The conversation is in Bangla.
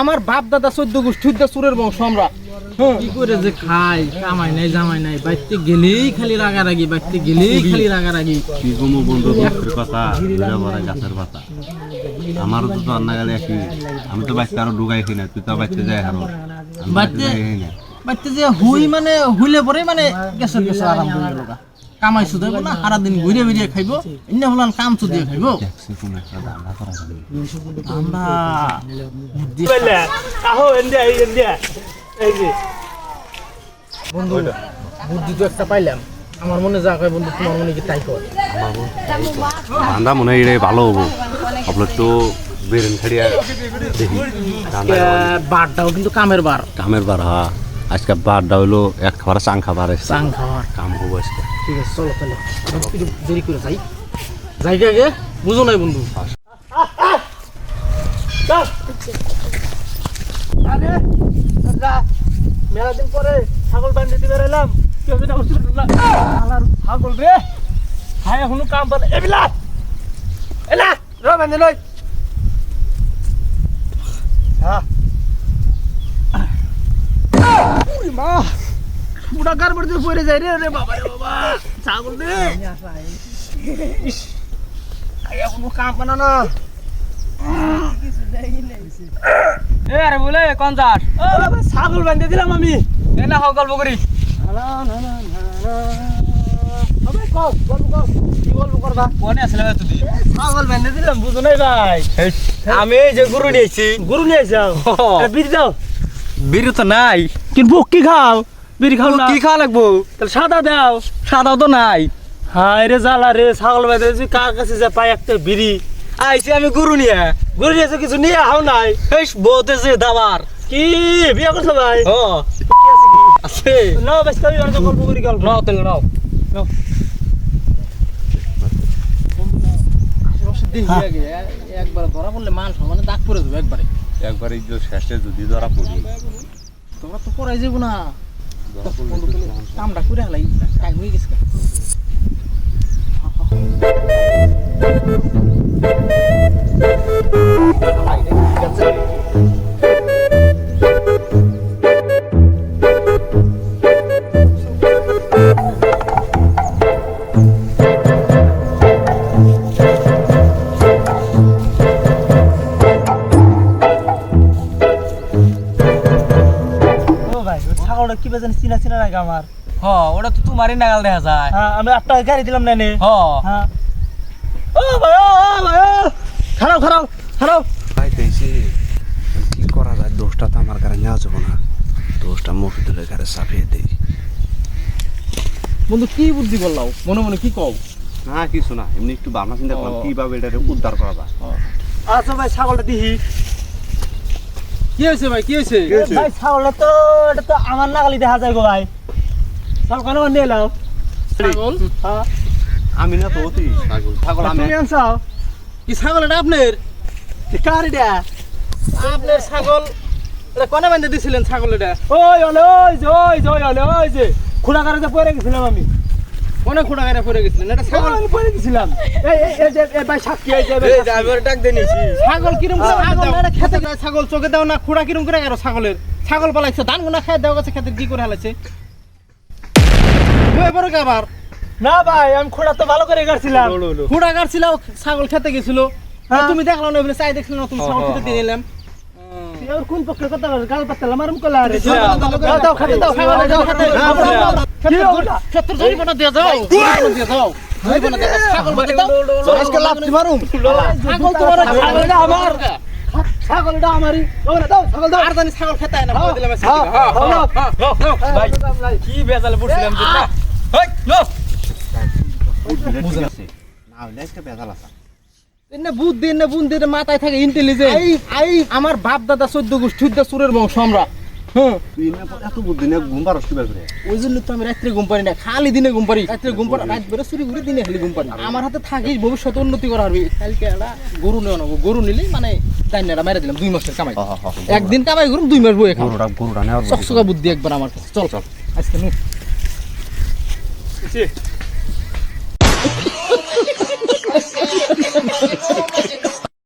আমার বাপ দাদা চোদ্দ গোষ্ঠীর দা সুরের বংশ আমরা। হ্যাঁ। কি করে যে খাই কামাই নাই জামাই নাই বাইতে গেলেই খালি রাগারাগি বাইতে গেলেই খালি রাগারাগি। কি কমো বন্ধু দুঃখের কথা ঘুরে পড়ে গাছের পাতা আমারও তো রান্না গেলে একই। আমি তো বাচ্চা আরও খাই না তুই তো বাচ্চা যাই হারো। না। বাইতে যে হুই মানে হুইলে পরে মানে গেছর গেছর আরাম করে গেল কামাই শুধু না সারা দিন ঘুরে ঘুরে খাইব এনে হলান কাম চুদিয়ে খাইব। আমরা বন্ধু বুদ্ধি তো একটা পাইলাম। আমার মনে যা কয় বন্ধু তোমার মনে কি তাই কয়? ধান্দা মনে হয় ভালো হব। আপনার তো বেরেন খাড়িয়া দেখি বারটাও কিন্তু কামের বার। কামের বার হা আজকে বারটা হইল এক খাবার চাং খাবার। চাং খাওয়ার কাম হব আজকে। ঠিক আছে চলো তাহলে। একটু দেরি করে যাই। যাই গে আগে বুঝো নাই বন্ধু। মেলা দিন পরে ছাগল বান্ধে দিবে এলাম। ছাগল রে। হাই এখনও কাম বাদ এবিলা এলা র বান্ধে লই। মা পুরা গারবার দিয়ে পড়ে যায় রে রে বাবা রে বাবা। ছাগল রে। এখনও কাম বানা না। এ আরে বলে কোন যাস? ছাগল বান্ধে দিলাম আমি। এ না হোক গল্প করি। কোনে আমি এই যে গরু নিয়েছি গরু নিয়ে যাও বিড়ি দাও। বিরু তো নাই। কিন্তু কি খাও? বিড়ি খাও না। কি খাওয়া লাগবো? তাহলে সাদা দাও। সাদাও তো নাই। হায় রে জ্বালা রে ছাগল দিয়েছি কার কাছে যে পাই একটা বিড়ি? আইছি আমি গরু নিয়ে। গরু নিয়েছে কিছু নিয়ে হাও নাই। এই বউতে যে দাবার। কি? বিয়ে করছ ভাই? ও আছে। না বেশ কবি গল্প করি গল্প। নাও তাহলে নাও। একবার ধরা পড়লে মান সম্মানে দাগ পরে দেবো একবারে। একবার শেষে যদি ধরা পড়ি। তোমরা তো করাই যাব না। কামটা করে হলাই টাইম হয়ে গেছে ছাগলটা কি বেজেন চিনা চিনা লাগে আমার। হ ওটা তো তোমারই নাগাল দেখা যায়। হ্যাঁ আমি আটটা গাড়ি দিলাম না হ। হ্যাঁ। ও ভাই ও খারাপ খারাপ খারাপ ভাই দেখছি। কি করা যায়? দোষটা তো আমার কাছে নেওয়া যাব না। দোষটা মফিদুলের কাছে চাপিয়ে দেই। বন্ধু কি বুদ্ধি বললাও? মনে মনে কি কও? না কিছু না। এমনি একটু ভাবনা চিন্তা করলাম। কীভাবে এটা উদ্ধার করা যায়? আচ্ছা ভাই ছাগলটা দিহি। কি হয়েছে ভাই? কি হয়েছে? ভাই ছাগলটা তো এটা তো আমার নাগালি দেখা যায় গো ভাই। ছাগল কেন নিয়ে এলাও ছাগল? হ্যাঁ। আমি না তো অতি ছাগল। ছাগল আমি তুমি আনছাও কি ছাগল এটা আপনার? কার এটা? আপনার ছাগল এটা কোনে বান্ধে দিছিলেন ছাগল এটা? ওই হলে ওই যে ওই যে ওই হলে ওই যে। খুঁড়া কারে পড়ে গেছিলাম আমি। কোনে খুঁড়া গাড়ি পড়ে গেছিলেন। এটা ছাগল ছাগল পড়ে গেছিলাম। এই এই এই ভাই সাক্ষী এই যে এই সাক্ষী। ডাক নিছি। ছাগল কিরম করে ছাগল ছাগল এটা খেতে দেয় ছাগল চোখে দাও না খুঁড়া কিরম করে গেল ছাগলের? ছাগল পালাইছে ধান গুনা দেওয়া গেছে খেতে কি করে হালাইছে? আবার? না ভাই আমি খুঁড়া তো ভালো করে গাড়ছিলাম। খুঁড়া ছাগল খেতে গেছিল। হ্যাঁ। তুমি দেখল না ওইখানে চাই দেখছিল না তুমি ছাগল খেতে দিয়ে নিলাম কোন পক্ষে কথা বল? গাল পাতলা মারুম কলা রে দাও, দাও, খেতে দাও, খেতে দাও, ছাগলটা আমারই ছাগল আর জানি ছাগল খেতে না। হ্যাঁ, হ্যাঁ, হ্যাঁ, কি বেজালে পড়ছিলাম বুদ্ধি এনে মাথায় থাকে ইন্টেলিজেন্ট আমার বাপ দাদা চোদ্দ গোষ্ঠীর দা সুরের বংশ আমরা। তুই এত বুদ্ধি নিয়ে ঘুম পারস কি করে। ওই জন্য তো আমি রাত্রে ঘুম পারি না খালি দিনে ঘুম পারি রাত্রে ঘুম পারি রাত বেড়ে চুরি ঘুরে দিনে খালি ঘুম পারি আমার হাতে থাকি ভবিষ্যতে উন্নতি করা হবে। কালকে একটা গরু নেওয়া নেব গরু নিলেই মানে দাইনাটা মেরে দিলাম দুই মাসের কামাই। একদিন কামাই করুম দুই মাস বই খাব গরুটা গরুটা চকচকা বুদ্ধি একবার আমার কাছে। চল চল। আজকে নু